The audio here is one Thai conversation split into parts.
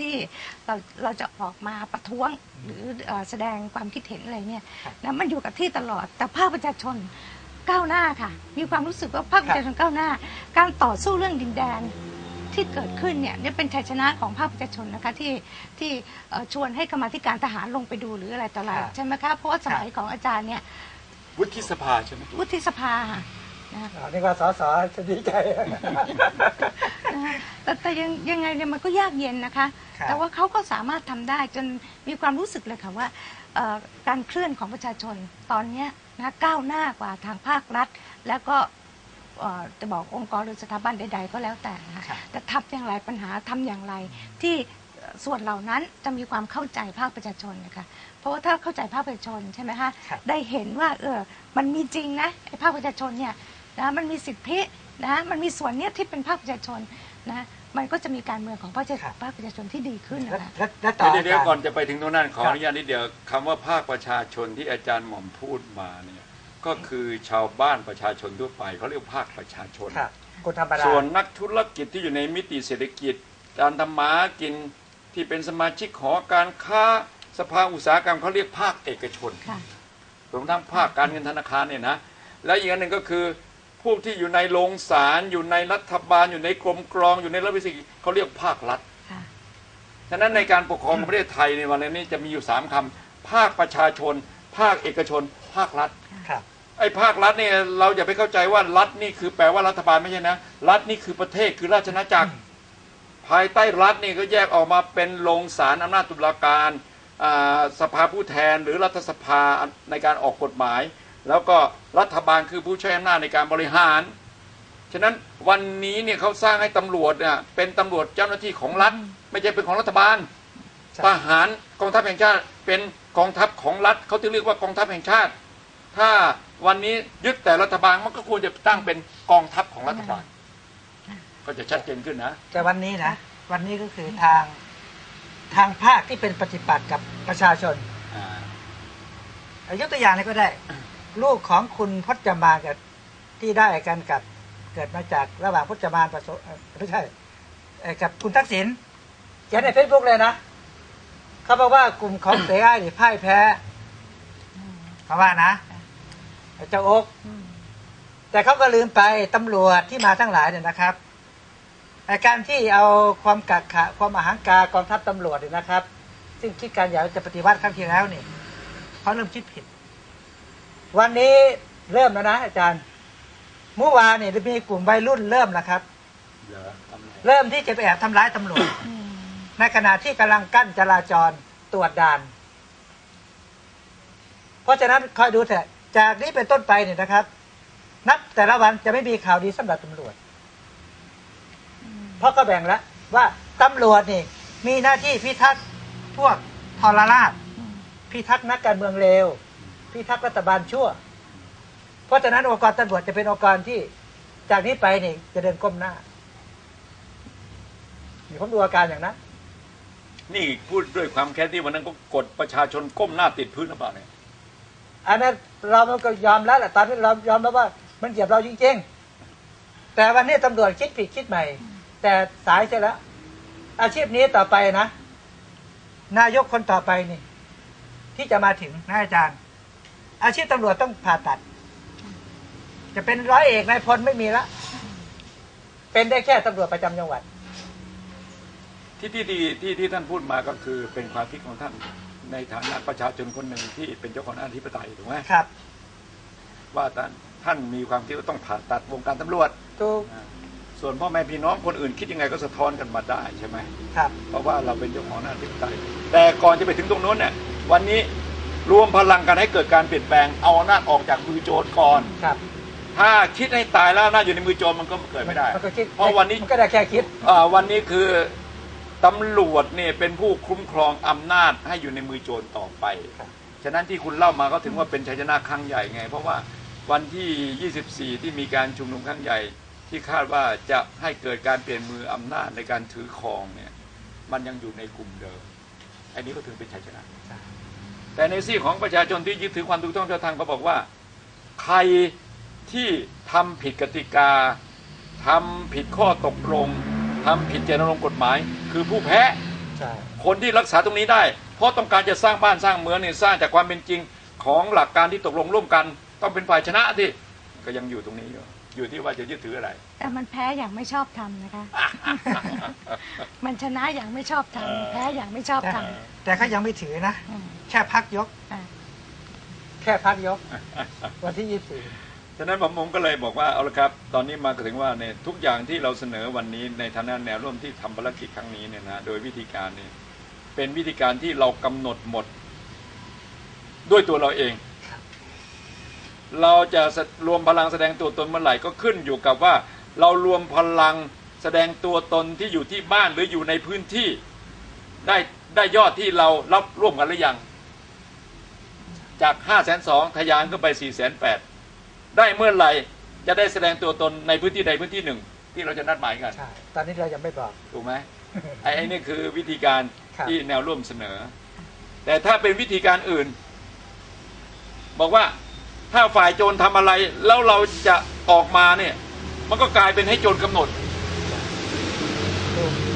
ที่เราเราจะออกมาประท้วงหรือเอ่อแสดงความคิดเห็นอะไรเนี่ยนะมันอยู่กับที่ตลอดแต่ภาคประชาชนก้าวหน้าค่ะ มีความรู้สึกว่าภาคประชาชนก้าวหน้า การต่อสู้เรื่องดินแดนที่เกิดขึ้นเนี่ยเนี่ยเป็นชัยชนะของภาคประชาชนนะคะที่ที่เอ่อชวนให้กรรมาธิการทหารลงไปดูหรืออะไรต่ออะไรครับใช่ไหมคะเพราะว่าสมัยของอาจารย์เนี่ยวุฒิสภาใช่ไหมวุฒิสภาค่ะนะอ๋อนี่ว่าสสจะดีใจนะคะแต่แต่ยังยังไงเนี่ยมันก็ยากเย็นนะคะครับ แต่ว่าเขาก็สามารถทำได้จนมีความรู้สึกเลยค่ะว่าเอ่อการเคลื่อนของประชาชนตอนเนี้ยนะก้าวหน้ากว่าทางภาครัฐ แล้วก็เอ่อจะบอกองค์กรหรือสถาบันใด ๆ ก็แล้วแต่นะคะครับแต่ทำอย่างไรปัญหาทำอย่างไร ที่เอ่อส่วนเหล่านั้นจะมีความเข้าใจภาคประชาชนนะคะเพราะว่าถ้าเข้าใจภาคประชาชนใช่ไหมคะครับได้เห็นว่าเออมันมีจริงนะไอ้ภาคประชาชนเนี่ยนะมันมีสิทธิ นะมันมีส่วนเนี้ยที่เป็นภาคประชาชนนะมันก็จะมีการเมืองของภาคประชาครับภาคประชาชนที่ดีขึ้นแล้วนะคะแล้วแล้วต่อเดี๋ยวเดี๋ยวอาจารย์ก่อนจะไปถึงตรงนั้นขอครับอนุญาตนิดเดียวคำว่าภาคประชาชนที่อาจารย์หม่อมพูดมาเนี่ยก็คือชาวบ้านประชาชนทั่วไปเขาเรียกว่าภาคประชาชน ครับคนธรรมดาส่วนนักธุรกิจที่อยู่ในมิติเศรษฐกิจ การทำมาหากินที่เป็นสมาชิกหอการค้าสภาอุตสาหกรรมเขาเรียกภาคเอกชนค่ะ รวมทั้งภาคการเงินธนาคารเนี่ยนะ และอีกอันหนึ่งก็คือ พวกที่อยู่ในโรงศาลอยู่ในรัฐบาลอยู่ในกรมกรองอยู่ในรัฐวิสาหกิจเขาเรียกภาครัฐค่ะฉะนั้นในการปกครองของประเทศไทยในวันนี้จะมีอยู่สามคำภาคประชาชน ภาคเอกชน ภาครัฐครับไอ้ภาครัฐเนี่ยเราอย่าไปเข้าใจว่ารัฐนี่คือแปลว่ารัฐบาลไม่ใช่นะ รัฐนี่คือประเทศคือราชอาณาจักร ภายใต้รัฐนี่ก็แยกออกมาเป็นโรงศาลอำนาจตุลาการอ่าสภาผู้แทนหรือรัฐสภาในการออกกฎหมาย แล้วก็รัฐบาลคือผู้ใช้อำนาจในการบริหาร ฉะนั้นวันนี้เนี่ยเขาสร้างให้ตำรวจเนี่ยเป็นตำรวจเจ้าหน้าที่ของรัฐ ไม่ใช่เป็นของรัฐบาลใช่ทหารกองทัพแห่งชาติเป็นกองทัพของรัฐเขาถึงเรียกว่ากองทัพแห่งชาติ ถ้าวันนี้ยึดแต่รัฐบาลมันก็ควรจะตั้งเป็นกองทัพของรัฐบาล ก็จะชัดเจนขึ้นนะ แต่วันนี้นะ วันนี้ก็คือทางทางภาคที่เป็นปฏิปัติกับประชาชนอ่าเอายกตัวอย่างเลยก็ได้ ลูกของคุณพจมานกับที่ได้กันกับเกิดมาจากระหว่างพจมานประสไม่ใช่เกับคุณทักษิณเขียนในเฟซบุ๊กเลยนะเขาบอกว่ากลุ่มของเสืออ้ายนี่พ่ายแพ้เขาว่านะเจ้าอกแต่เขาก็ลืมไปตำรวจที่มาทั้งหลายเนี่ยนะครับอ้การที่เอาความกักขะความอาหังการกองทัพตำรวจเนี่ยนะครับ ซึ่งคิดการอยากจะปฏิวัติครั้งที่แล้วนี่เขาเริ่มคิดผิด วันนี้เริ่มแล้วนะอาจารย์ เมื่อวานเนี่ยมีกลุ่มวัยรุ่นเริ่มแล้วครับ เหรอทำไงเริ่มที่จะไปแอบทำร้ายตำรวจอืมในขณะที่กำลังกั้นจราจรตรวจด่าน เพราะฉะนั้นคอยดูเถอะจากนี้เป็นต้นไปเนี่ยนะครับ นับแต่ละวันจะไม่มีข่าวดีสำหรับตำรวจ เพราะก็แบ่งแล้วว่าตำรวจนี่ มีหน้าที่พิทักษ์พวกทรราชอืมพิทักษ์นักการเมืองเลว พิทักษ์รัฐบาลชั่ว เพราะฉะนั้นองค์กรตำรวจจะเป็นองค์กรที่จากนี้ไปนี่จะเดินก้มหน้านี่ผมดูอาการอย่างนั้นนี่พูดด้วยความแค้นที่วันนั้นก็กดประชาชนก้มหน้าติดพื้นหรือเปล่าเนี่ยอันนั้นเรามันก็ยอมแล้วแหละตอนนี้เรายอมแล้วว่า มันเหยียบเราจริงๆแต่วันนี้ตำรวจคิดผิดคิดใหม่ แต่สายใช่แล้ว อาชีพนี้ต่อไปนะ นายกคนต่อไปนี่ ที่จะมาถึงนะอาจารย์ อาชีพตำรวจต้องผ่าตัด จะเป็นร้อยเอกนายพลไม่มีละ เป็นได้แค่ตำรวจประจำจังหวัด ที่ที่ที่ที่ที่ท่านพูดมาก็คือเป็นความคิดของท่านในฐานะประชาชนคนหนึ่งที่เป็นเจ้าของอำนาจอธิปไตยถูกไหมครับ ว่าท่านท่านมีความคิดว่าต้องผ่าตัดวงการตำรวจถูกอ่าส่วนพ่อแม่พี่น้องคนอื่นคิดยังไงก็สะท้อนกันมาได้ใช่ไหมครับ เพราะว่าเราเป็นเจ้าของอำนาจอธิปไตยแต่ก่อนจะไปถึงตรงนู้นเนี่ยวันนี้ รวมพลังกันให้เกิดการเปลี่ยนแปลงเอาอำนาจออกจากมือโจรก่อน ครับถ้าคิดให้ตายแล้วอำนาจอยู่ในมือโจรมันก็เกิดไม่ได้ มันก็คิดเพราะวันนี้ มันก็ได้แค่คิด อ่าวันนี้คือตำรวจเนี่ยเป็นผู้คุ้มครองอำนาจให้อยู่ในมือโจรต่อไป ครับฉะนั้นที่คุณเล่ามาก็ถึงว่าเป็นชัยชนะครั้งใหญ่ไง เพราะว่าวันที่ 24 ที่มีการชุมนุมครั้งใหญ่ ที่คาดว่าจะให้เกิดการเปลี่ยนมืออำนาจในการถือครองเนี่ย มันยังอยู่ในกลุ่มเดิม อันนี้ก็ถือเป็นชัยชนะ แต่ในซี่ของประชาชนที่ยึดถือความถูกต้องชอบธรรมก็บอกว่า ใครที่ทำผิดกติกาทำผิดข้อตกลงทำผิดเจตนารมณ์กฎหมาย คือผู้แพ้ใช่คนที่รักษาตรงนี้ได้ เพราะต้องการจะสร้างบ้านสร้างเมืองเนี่ยสร้างจากความเป็นจริงของหลักการที่ตกลงร่วมกัน ต้องเป็นฝ่ายชนะที่ก็ยังอยู่ตรงนี้อยู่ อยู่ที่ว่าจะยึดถืออะไร แต่มันแพ้อย่างไม่ชอบทำนะคะ มันชนะอย่างไม่ชอบทำแพ้อย่างไม่ชอบแต่ทแต่เขายังไม่ถือนะำอืมแค่พักยกอะแค่พักยก วันที่ยี่สิบฉะนั้นผมก็เลยบอกว่าเอาละครับ ตอนนี้มาถึงว่าเนี่ยทุกอย่างที่เราเสนอวันนี้ในฐานะแนวร่วมที่ทำภารกิจครั้งนี้เนี่ยนะโดยวิธีการเนี่ยเป็นวิธีการที่เรากำหนดหมด ด้วยตัวเราเอง เราจะรวมพลังแสดงตัวตนเมื่อไหร่ก็ขึ้นอยู่กับว่า เรารวมพลังแสดงตัวตนที่อยู่ที่บ้านหรืออยู่ในพื้นที่ได้ได้ยอดที่เรารับร่วมกันหรือยัง จากห้าแสนสองทะยานก็ไปสี่แสนแปดได้เมื่อไหร่จะได้แสดงตัวตนในพื้นที่ใดพื้นที่หนึ่ง ที่เราจะนัดหมายกัน ใช่ ตอนนี้เรายังไม่บอก ถูกไหมไอ้ไอ้นี่คือวิธีการครับที่แนวร่วมเสนอ แต่ถ้าเป็นวิธีการอื่น บอกว่า ถ้าฝ่ายโจรทำอะไรแล้วเราจะออกมาเนี่ย มันก็กลายเป็นให้โจรกำหนด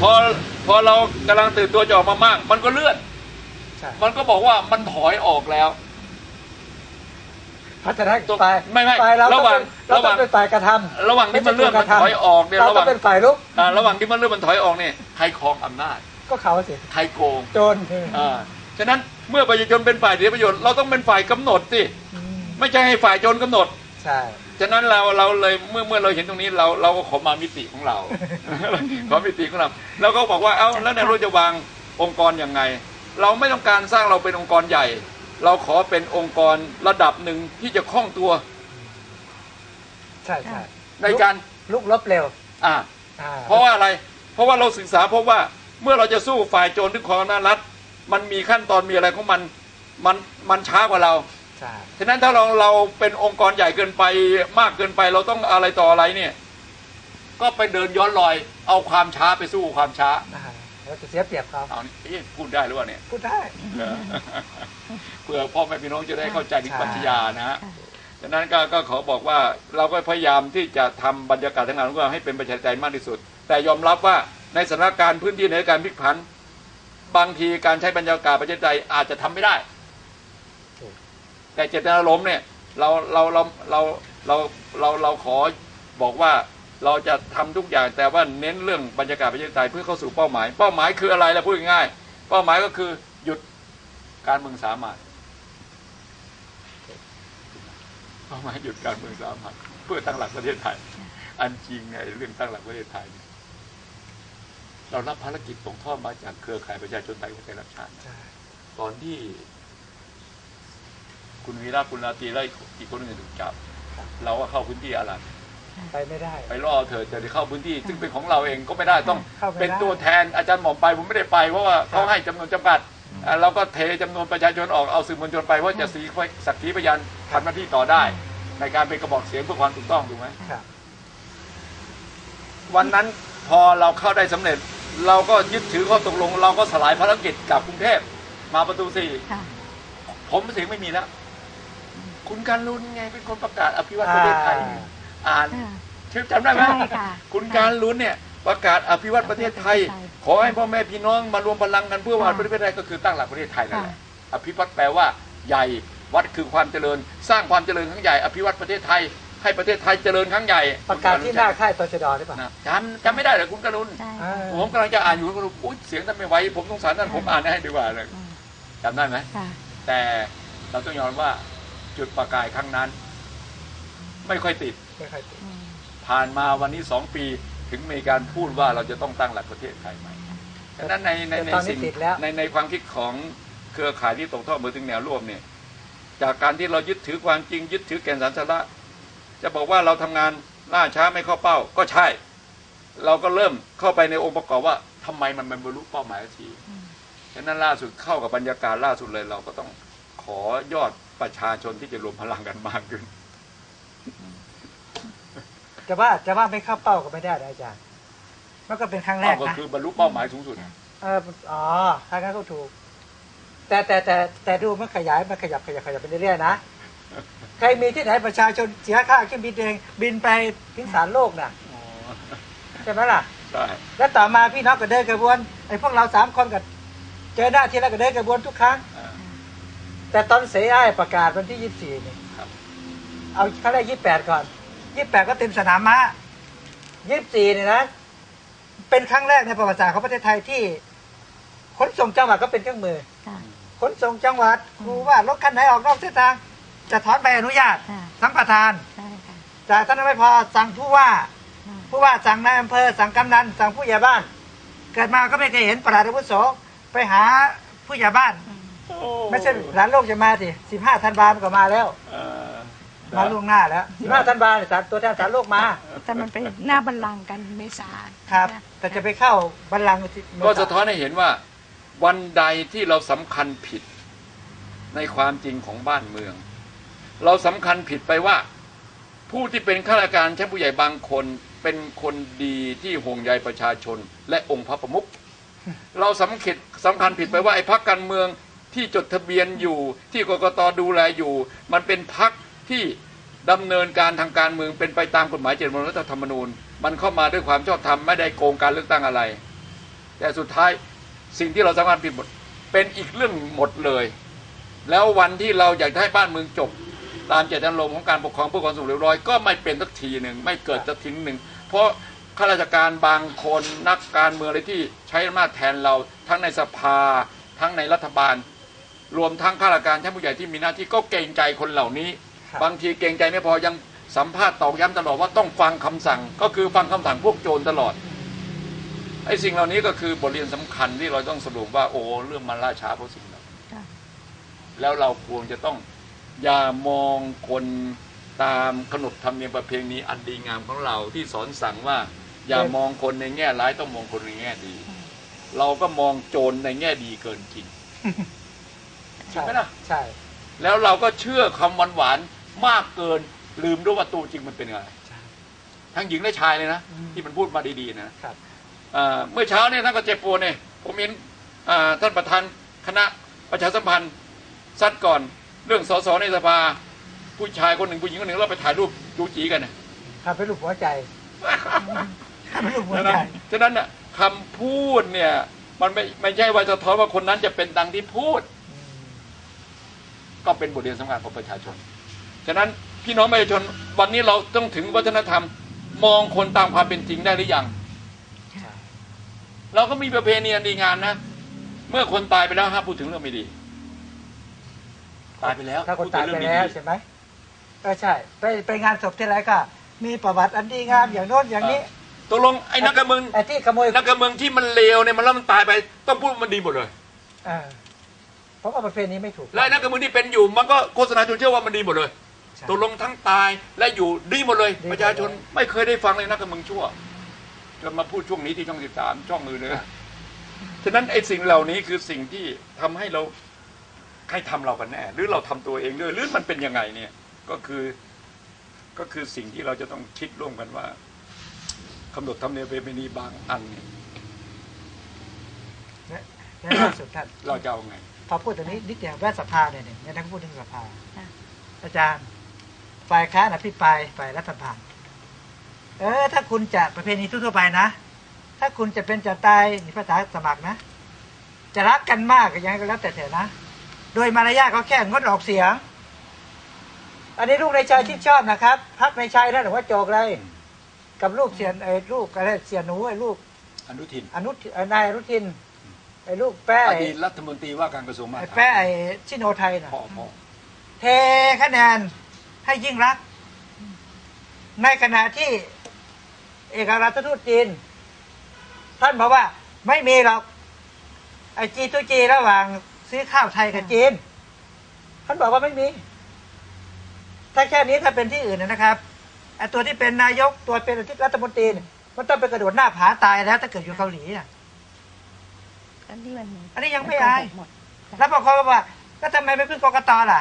พอพอเรากำลังตื่นตัวจะออกมามาก มันก็เลื่อนใช่มันก็บอกว่ามันถอยออกแล้วพัฒนาตัวฝ่ายไม่ไม่ฝ่ายเราต้ระองหว่างเป็นเราระหต้อว่างงเป็นฝ่ายกระทำระหว่างที่มันเลื่อนมันถอยออกเนี่ยเราระหต้อว่างงเป็นฝ่ายลุกอ่าระหว่างที่มันเลื่อนมันถอยออกเนี่ยใครครองอำนาจ ก็เขาสิใครโกงโจรอ่าฉะนั้นเมื่อประชาชนเป็นฝ่ายเสียประโยชน์เราต้องเป็นฝ่ายกำหนดสิอืม ไม่ใช่ให้ฝ่ายโจรกำหนด ใช่ฉะนั้นเราเราเลยเมื่อเมื่อเราเห็นตรงนี้เราเราก็ขอมามิติของเรา ขอมิติของเราเราก็บอกว่าเอ้าแล้วเนี่ยเราจะวางองค์กรยังไง เราไม่ต้องการสร้างเราเป็นองค์กรใหญ่ เราขอเป็นองค์กรระดับหนึ่งที่จะคล่องตัว ใช่ใช่ในการลุกลบเร็ว อ่าอ่าเพราะว่าอะไร เพราะว่าเราศึกษาพบว่าเมื่อเราจะสู้ฝ่ายโจรที่ของอำนาจรัฐ มันมีขั้นตอนมีอะไรของมัน มันมันช้ากว่าเรา ใช่ฉะนั้นถ้าเราเราเป็นองค์กรใหญ่เกินไปมากเกินไปเราต้องอะไรต่ออะไรเนี่ย ก็ไปเดินย้อนรอย เอาความช้าไปสู้ความช้าอ่าเราจะเสียเปรียบเขาเอานี่เอ๊ะพูดได้หรือเปล่าเนี่ยพูดได้เพื่อพ่อแม่พี่น้องจะได้เข้าใจถึงใช่ปรัชญานะฮะฉะนั้นก็ก็ขอบอกว่าเราก็พยายามที่จะทำบรรยากาศทั้งงานของเราให้เป็นประชาธิปไตยมากที่สุด แต่ยอมรับว่าในสถานการณ์พื้นที่ในการพลิกผัน บางทีการใช้บรรยากาศประชาธิปไตยอาจจะทำไม่ได้ถูก แต่เจตนารมณ์เนี่ยเราเราเราเราเราเราเราขอบอกว่าเราจะทำทุกอย่างแต่ว่าเน้นเรื่องบรรยากาศประชาธิปไตยเพื่อเข้าสู่เป้าหมาย เป้าหมายคืออะไรล่ะพูดง่ายๆเป้าหมายก็คือหยุดการเมืองสามัญเป้าหมายหยุดการเมืองสามัญเพื่อตั้งหลักประเทศไทย อันจริงไงเรื่องตั้งหลักประเทศไทยเนี่ยเรารับภารกิจตกทอดมาจากเครือข่ายประชาชนไทยของไทยรักชาติใช่ตอนที่ คุณวีระคุณราตรีไล่อีกคนหนึ่งถูกจับ เราก็เข้าพื้นที่อะไรไปไม่ได้ ไปล่อเธอจะได้เข้าพื้นที่ ซึ่งเป็นของเราเองก็ไม่ได้ต้องเข้าไม่ได้เป็นตัวแทนอาจารย์หม่อมไปผมไม่ได้ไปเพราะว่าเขาให้จำนวนจำกัดอ่าเราก็เทจำนวนประชาชนออกเอาสื่อมวลชนไปเพราะจะสีสักขีพยานทำหน้าที่ต่อได้ ในการเป็นกระบอกเสียงเพื่อความถูกต้องถูกไหมครับวันนั้นพอเราเข้าได้สำเร็จ เราก็ยึดถือข้อตกลง เราก็สลายภารกิจกลับกรุงเทพมาประตูสี่ค่ะผมเสียงไม่มีแล้ว คุณการลุนไงเป็นคนประกาศอภิวัตประเทศไทยอ่านอ่าชื่อจำได้ไหมใช่ค่ะคุณการลุนเนี่ยประกาศอภิวัตประเทศไทยใช่ขอให้พ่อแม่พี่น้องมารวมพลังกันเพื่อวาดค่ะประเทศไทยก็คือตั้งหลักประเทศไทยนั่นแหละค่ะอภิวัตแปลว่าใหญ่วัดคือความเจริญ สร้างความเจริญครั้งใหญ่อภิวัตประเทศไทยให้ประเทศไทยเจริญครั้งใหญ่ ประกาศที่หน้าค่ายตชดหรือเปล่านะจำจำไม่ได้เหรอคุณการุนใช่อ่าผมกำลังจะอ่านอยู่ก็รู้อุ๊ยเสียงท่านไม่ไหวผมสงสารท่านผมอ่านให้ดีกว่าเลยอืมจำได้ไหมค่ะแต่เราต้องยอมรับว่า จุดประกายครั้งนั้น ไม่ค่อยติด ไม่ค่อยติดอืมผ่านมาวันนี้สองปีถึงมีการพูดว่าเราจะต้องตั้งหลักประเทศไทยใหม่ฉะนั้นในในในแต่ตอนนี้สิ่งติดแล้วในในความคิดของเครือข่ายที่ตกทอดมาถึงแนวร่วมเนี่ย จากการที่เรายึดถือความจริง ยึดถือแก่นสารสาระจะบอกว่าเราทำงานล่าช้าไม่เข้าเป้า ก็ใช่ เราก็เริ่มเข้าไปในองค์ประกอบว่าทำไมมันไม่บรรลุเป้าหมายสักทีอืมฉะนั้นล่าสุดเข้ากับบรรยากาศล่าสุดเลยเราก็ต้องขอยอด ประชาชนที่จะรวมพลังกันมากขึ้น จะว่าจะว่าไม่เข้าเป้าก็ไม่ได้นะอาจารย์มันก็เป็นครั้งแรกก็นะคือบรรลุเป้าหมายสูงสุดเอออ๋อทางนั้นก็ถูก แต่แต่แต่แต่ดูมันขยายมันขยับขยับขยับไปเรื่อยๆนะใครมีที่ไหนประชาชนเสียค่าเครื่องบินเองบินไปถึงสารโลกน่ะใช่ไหมล่ะใช่แล้วต่อมาพี่น้องก็เดินกระบวนไอ้พวกเราสามคนกับเจอหน้าทีละก็เดินกระบวนทุกครั้งอ่า แต่ตอนเสียอ้ายประกาศวันที่ยี่สี่นี่ครับเอาครั้งแรกยี่แปดก่อนยี่แปดก็เต็มสนามม้ายี่สี่เนี่ยนะ เป็นครั้งแรกในประวัติศาสตร์ของประเทศไทยที่ขนส่งจังหวัดก็เป็นเครื่องมือค่ะขนส่งจังหวัดรู้ว่ารถคันไหนออกนอกเส้นทาง จะถอนใบอนุญาตค่ะสัมปทานใช่ค่ะจากท่านนไม่พอสั่งผู้ว่าค่ะผู้ว่าสั่งนายอำเภอสั่งกำนันสั่งผู้ใหญ่บ้าน เกิดมาก็ไม่เคยเห็นประหลัดอาวุโสไปหาผู้ใหญ่บ้าน ไม่ใช่หลานโลกจะมาสิสิบห้าธันวาคมก็มาแล้วเออมาล่วงหน้าแล้วสิบห้าธันวาคมสารตัวแทนสารโลกมา แต่มันเป็นหน้าบัลลังก์กันเมษาครับนะแต่จะไปเข้าบัลลังก์ก็สะท้อนให้เห็นว่า วันใดที่เราสำคัญผิดในความจริงของบ้านเมือง เราสำคัญผิดไปว่า ผู้ที่เป็นข้าราชการชั้นผู้ใหญ่บางคนเป็นคนดีที่ห่วงใยประชาชน และองค์พระประมุขเราสำคิดสำคัญผิดไปว่าไอ้พักการเมือง ที่จดทะเบียนอยู่ ที่กกตดูแลอยู่ มันเป็นพักที่ดำเนินการทางการเมืองเป็นไปตามกฎหมายเจตจำนงรัฐธรรมนูญ มันเข้ามาด้วยความชอบธรรมไม่ได้โกงการเลือกตั้งอะไร แต่สุดท้ายสิ่งที่เราสำคัญผิดหมดเป็นอีกเรื่องหมดเลย แล้ววันที่เราอยากให้บ้านเมืองจบ ตามเจตนารมณ์ของการปกครองเพื่อความสงบเรียบร้อยก็ไม่เป็นสักทีหนึ่งไม่เกิดสักทีหนึ่งเพราะข้าราชการบางคนนักการเมืองอะไรที่ใช้อำนาจแทนเราทั้งในสภา ทั้งในรัฐบาล รวมทั้งข้าราชการชั้นผู้ใหญ่ที่มีหน้าที่ก็เกรงใจคนเหล่านี้ บางทีเกรงใจไม่พอยังสัมภาษณ์ตอกย้ำตลอดว่าต้องฟังคำสั่ง ก็คือฟังคำสั่งพวกโจรตลอดไอ้สิ่งเหล่านี้ก็คือบทเรียนสำคัญที่เราต้องสรุปว่าโอ้เรื่องมันล่าช้าเพราะสิ่งเหล่านี้ค่ะแล้วเราควรจะต้องอย่ามองคนตามขนบธรรมเนียมประเพณีอันดีงามของเราที่สอนสั่งว่า อย่ามองคนในแง่ร้ายต้องมองคนในแง่ดี เราก็มองโจรในแง่ดีเกินจริง ใช่ไหมล่ะใช่ แล้วเราก็เชื่อคำหวานหวานๆมากเกินลืมด้วยว่าตัวจริงมันเป็นยังไงใช่ ทั้งหญิงและชายเลยนะ อืม ที่มันพูดมาดีๆนะครับอ่าเมื่อเช้าเนี่ยท่านก็เจ็บปวดเนี่ยผมเห็นอ่าท่านประธานคณะประชาสัมพันธ์ซัดก่อนเรื่องสสในสภาผู้ชายคนหนึ่งผู้หญิงคนหนึ่งเราไปถ่ายรูปจูจีกันนะ ทำเป็นรูปหัวใจทำเป็นรูปหัวฉะใจนั้นฉะนั้นน่ะคำพูดเนี่ย มันไม่ไม่ใช่ว่าจะท้อนว่าคนนั้นจะเป็นดังที่พูดอืม ก็เป็นบทเรียนสำคัญของประชาชน ฉะนั้นพี่น้องประชาชนวันนี้เราต้องถึงวัฒนธรรม มองคนตามความเป็นจริงได้หรือยังใช่เราก็มีประเพณีอันดีงามนะเมื่อคนตายไปแล้วห้ามพูดถึงเรื่องไม่ดี ตายไปแล้วถ้าคนตายไปพูดถึงเรื่องแล้วดีใช่ไหมเออใช่ ไปไปงานศพที่ไรก็มีประวัติอันดีงามอย่างโน้นอย่างนี้ๆตกลงไอ้นักการเมืองไอ้ที่ขโมยนักการเมืองที่มันเลวเนี่ยมันแล้วมันตายไป ต้องพูดว่ามันดีหมดเลยเอ อเพราะว่าประเพณีไม่ถูกและไอ้นักการเมืองที่เป็นอยู่มันก็โฆษณาจนเชื่อว่ามันดีหมดเลยใช่ตกลงทั้งตายและอยู่ดีหมดเลยดีหมดเลย ประชาชนไม่เคยได้ฟังเลยนักการเมืองชั่วจนมาพูดช่วงนี้ที่ช่องสิบสามช่องอื่นเลยฉะนั้นไอ้สิ่งเหล่านี้คือสิ่งที่ทำให้เราใครทำเรากันแน่หรือเราทำตัวเองด้วยหรือมันเป็นยังไงเนี่ย ก็คือก็คือสิ่งที่เราจะต้องคิดร่วมกันว่ากำหนดทำเนียมประเพณีบางอันเนี่ยและล่าสุดท่านเราจะเอาไงพ อพูดตรงนี้นิดเดียวแวะสภาเนี่ยเนี่ยเนี่ยท่านพูดถึงสภาค่ะอาจารย์ฝ่ายค้านอภิปรายฝ่ายรัฐบาลเออ ถ้าคุณจะประเพณีทั่วๆไปนะ ถ้าคุณจะเป็นจะตายนี่ภาษาสมัครนะ จะรักกันมากก็ยังไงก็แล้วแต่เถอะนะ โดยมารยาทก็แค่งดออกเสียง อันนี้ลูกในชายที่ชอบนะครับ พักในชายนะหรือว่าโจกเลย กับลูกเสียนไอ้ลูกอะไรเสียหนูไอ้ลูกอนุทินอนุทินไอ้นายอนุทิน ไอ้ลูกแป้อไอ้ดีตรัฐมนตรีว่าการกระทรวงมหาดไอ้ไทแป้ยไอ้ชิโนไทยนะพ่อพ่อเทคะแนนให้ยิ่งรักษณ์ในขณะที่เอกอัครราชทูตจีน ท่านบอกว่าไม่มีหรอกไอจีตุจีระหว่างซื้อข้าวไทยกับจีน ท่านบอกว่าไม่มี ถ้าแค่นี้ถ้าเป็นที่อื่นเนยนะครับไอตัวที่เป็นนายกตัวเป็นรัฐมนตรีเนี่ยมันต้องไปกระโดดหน้าผาตายแล้วถ้าเกิดอยู่เกาหลีอะ อันนี้มันอันนี้ยังไม่อาย หมดแล้วบางคนก็ว่าก็ทำไมไม่พึ่งกกตล่ะ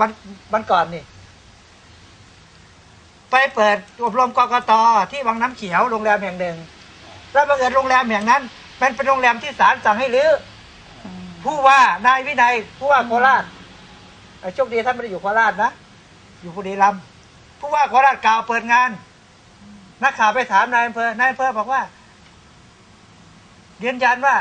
วันวันก่อนนี่ ไปเปิดอบรมกกตที่วังน้ำเขียวโรงแรมแห่งหนึ่ง แล้วบังเอิญโรงแรมแห่งนั้น มันเป็นโรงแรมที่ศาลสั่งให้รื้ออืมผู้ว่านายวินัยผู้ว่าโคราชไอ้โชคดีท่านไม่ได้อยู่โคราชนะอยู่บุรีรัมย์ผู้ว่าโคราชกล่าวเปิดงานนักข่าวไปถามนายอำเภอนายอำเภอบอกว่ายืนยันว่า